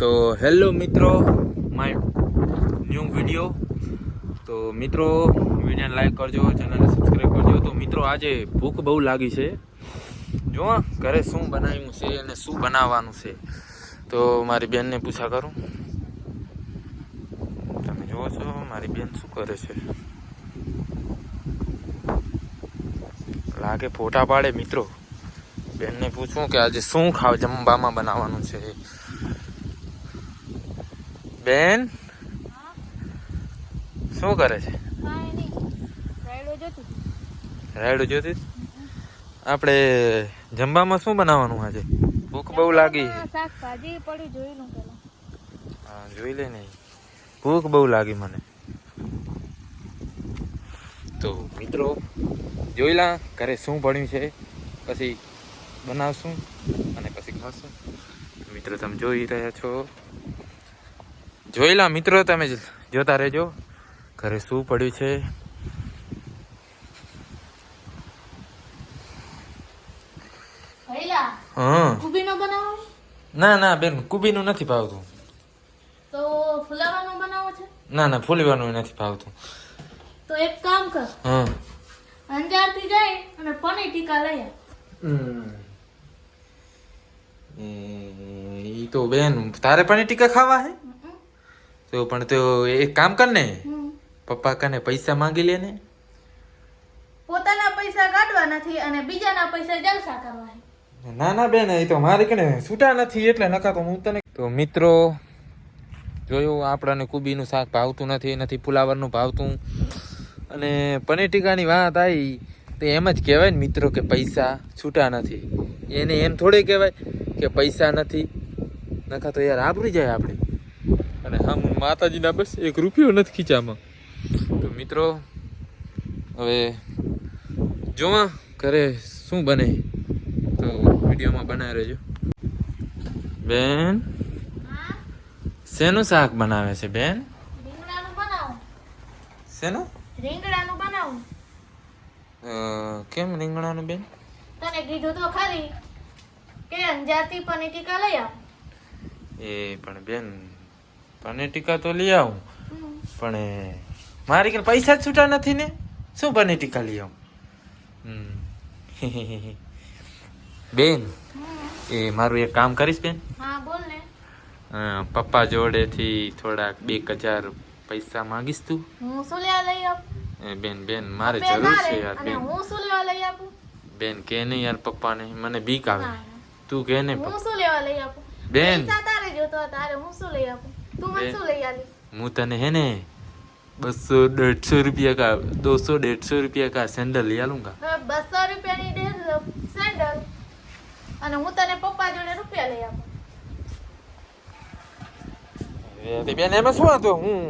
તો હેલો મિત્રો, my new video. તો મિત્રો, વિડીયોને લાઈક કરજો, ચેનલને સબસ્ક્રાઈબ કરજો. તો મિત્રો, આજે ભૂખ બહુ લાગી છે. જો ઘરે શું બનાવ્યું છે અને શું બનાવવાનું છે? તો મારી બેનને પૂછા કરું. તમે જુઓ છો, મારી બેન શું કરે છે? લાગે ફોટા પાડે મિત્રો. બેનને પૂછું કે આજે શું ખાવ, જમવામાં બનાવવાનું છે? બેન? શું કરે છે? રાયડો જોતી? આપણે જમવામાં શું બનાવવાનું આજે? ભૂખ બહુ લાગી. શાકભાજી જોઈ લઉં હા જોઈ લે નહીં ભૂખ બહુ લાગી મને. તો મિત્રો જોઈ લા ઘરે શું પડ્યું છે પછી બનાવશું અને પછી ખાશું. મિત્રો તમે જોઈ રહ્યા છો. જોઈ લા મિત્રો તમે જ જોતા રહેજો. ઘરે શું પડ્યું છે? હા. ના ના બેન કુબીનું નથી ભાવતું. તો ફુલાવાનો બનાવો છે? ના ના ફૂલવાનું નથી ભાવતું. તો એક કામ કર. હા. અંજારથી જાય અને પનીર ટીકા લઈ એ તો બેન તારે પણ ટીકા ખાવા હે. તો પણ તો એક કામ કર ને. પપ્પા કને પૈસા માંગી લે ને. પોતાના પૈસા કાઢવા નથી અને બીજાના પૈસા જલસા કરવા ના ના બેન એ તો મારે કને છૂટા નથી એટલે નકા તો હું તને તો મિત્રો જોયું આપણાને કુબીનું શાક ભાવતું નથી નથી ફુલાવરનું ભાવતું. અને પનીર ટીકાની વાત આવી તો એમ જ કહેવાય ને મિત્રો કે પૈસા છૂટા નથી. એને એમ થોડે કહેવાય કે પૈસા નથી. નખા તો યાર આબરી જાય આપણે. અને હમ માતાજીના બસ એક રૂપિયો નથી ખીચામાં. તો મિત્રો હવે જોવા ઘરે શું બને? તો વિડીયોમાં બનાવી રહેજો. બેન શેનું શાક બનાવે છે બેન? શેનું? રીંગણાનું બનાવું. કેમ રીંગણાનું બેન? તને કીધું તો ખરી. કે અંજારથી પનીર ટીકા લઈ આવ. એ પણ બેન પનીર ટીકા તો લઈ આવું. પણ મારી કે પૈસા જ છૂટા નથી ને? શું પનીર ટીકા લઈ આવું. બેન એ મારું એક કામ કરીશ બેન. પપ્પા જોડેથી થોડાક બે હજાર પૈસા માંગીશ તું. હું શું લેવા લઈ આવું? એ બેન બેન મારે જરૂર છે યાર બેન. હું શું લેવા લઈ આપું? બેન કે નહીં યાર પપ્પાને મને બીક આવે. તું કે ને હું શું લેવા લઈ આપું? બેન. તારે જોતો તારે હું શું લઈ આપું? તું મને શું લઈ આલી હું તને હે ને બસો દોઢસો રૂપિયા કા દોસો દેઢસો રૂપિયા કા સેન્ડલ લઈ આલું કા બસો રૂપિયાની ડેઢ સેન્ડલ અને હું તને પપ્પા જોડે રૂપિયા લઈ આપું બેન એમાં શું હતું હું